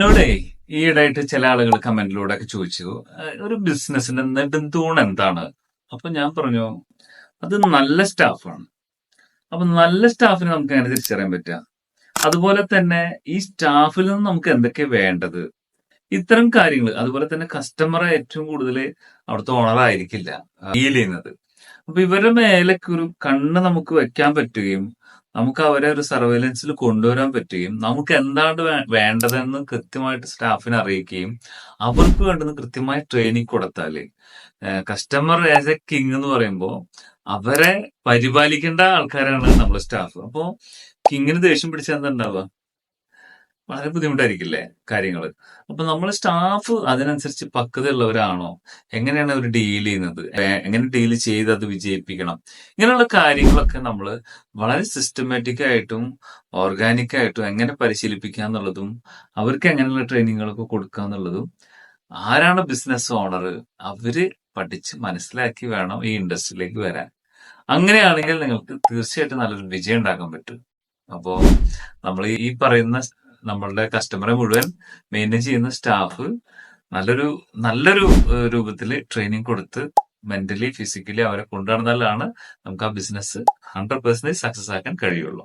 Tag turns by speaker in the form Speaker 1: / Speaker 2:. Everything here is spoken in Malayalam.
Speaker 1: ഇവിടെ ഈയിടെയായിട്ട് ചില ആളുകൾ കമന്റിലൂടെ ഒക്കെ ചോദിച്ചു "ഏഹ് ഒരു ബിസിനസിന്റെ നെടുന്തൂൺ എന്താണ്? അപ്പൊ ഞാൻ പറഞ്ഞു അത് നല്ല സ്റ്റാഫാണ് അപ്പൊ നല്ല സ്റ്റാഫിനെ നമുക്ക് എങ്ങനെ തിരിച്ചറിയാൻ പറ്റുക? അതുപോലെ തന്നെ ഈ സ്റ്റാഫിൽ നിന്ന് നമുക്ക് എന്തൊക്കെ വേണ്ടത്? ഇത്തരം കാര്യങ്ങൾ അതുപോലെ തന്നെ കസ്റ്റമറെ ഏറ്റവും കൂടുതൽ അവിടുത്തെ ഓണറായിരിക്കില്ല ഫീൽ ചെയ്യുന്നത്. അപ്പൊ ഇവരുടെ മേലേക്ക് ഒരു കണ്ണ് നമുക്ക് വെക്കാൻ പറ്റുകയും നമുക്ക് അവരെ ഒരു സർവൈലൻസിൽ കൊണ്ടുവരാൻ പറ്റുകയും നമുക്ക് എന്താണ് വേണ്ടതെന്ന് കൃത്യമായിട്ട് സ്റ്റാഫിനെ അറിയിക്കുകയും അവർക്ക് വേണ്ടുന്ന കൃത്യമായ ട്രെയിനിങ് കൊടുത്താൽ കസ്റ്റമർ ആസ് എ കിങ് എന്ന് പറയുമ്പോൾ അവരെ പരിപാലിക്കേണ്ട ആൾക്കാരാണ് നമ്മുടെ സ്റ്റാഫ് അപ്പോ കിങ്ങിന് ദേഷ്യം പിടിച്ചാൽ എന്താ ഉണ്ടാവുക വളരെ ബുദ്ധിമുട്ടായിരിക്കില്ലേ കാര്യങ്ങൾ അപ്പൊ നമ്മൾ സ്റ്റാഫ് അതിനനുസരിച്ച് പക്വതയുള്ളവരാണോ? എങ്ങനെയാണ് അവർ ഡീൽ ചെയ്യുന്നത്? എങ്ങനെ ഡീൽ ചെയ്ത് അത് വിജയിപ്പിക്കണം? ഇങ്ങനെയുള്ള കാര്യങ്ങളൊക്കെ നമ്മൾ വളരെ സിസ്റ്റമാറ്റിക് ആയിട്ടും ഓർഗാനിക് ആയിട്ടും എങ്ങനെ പരിശീലിപ്പിക്കുക എന്നുള്ളതും അവർക്ക് എങ്ങനെയുള്ള ട്രെയിനിങ്ങുകളൊക്കെ കൊടുക്കുക എന്നുള്ളതും ആരാണ് ബിസിനസ് ഓണർ അവർ പഠിച്ച് മനസ്സിലാക്കി വേണം ഈ ഇൻഡസ്ട്രിയിലേക്ക് വരാൻ. അങ്ങനെയാണെങ്കിൽ നിങ്ങൾക്ക് തീർച്ചയായിട്ടും നല്ലൊരു വിജയം ഉണ്ടാക്കാൻ പറ്റും. അപ്പോ നമ്മൾ ഈ പറയുന്ന നമ്മളുടെ കസ്റ്റമറെ മുഴുവൻ മെയിന്റെയിൻ ചെയ്യുന്ന സ്റ്റാഫ് നല്ലൊരു നല്ലൊരു രൂപത്തിൽ ട്രെയിനിങ് കൊടുത്ത് മെന്റലി ഫിസിക്കലി അവരെ കൊണ്ടുനടന്നാലാണ് നമുക്ക് ആ ബിസിനസ് ഹൺഡ്രഡ് പെർസെന്റേജ് സക്സസ് ആക്കാൻ കഴിയുള്ളൂ.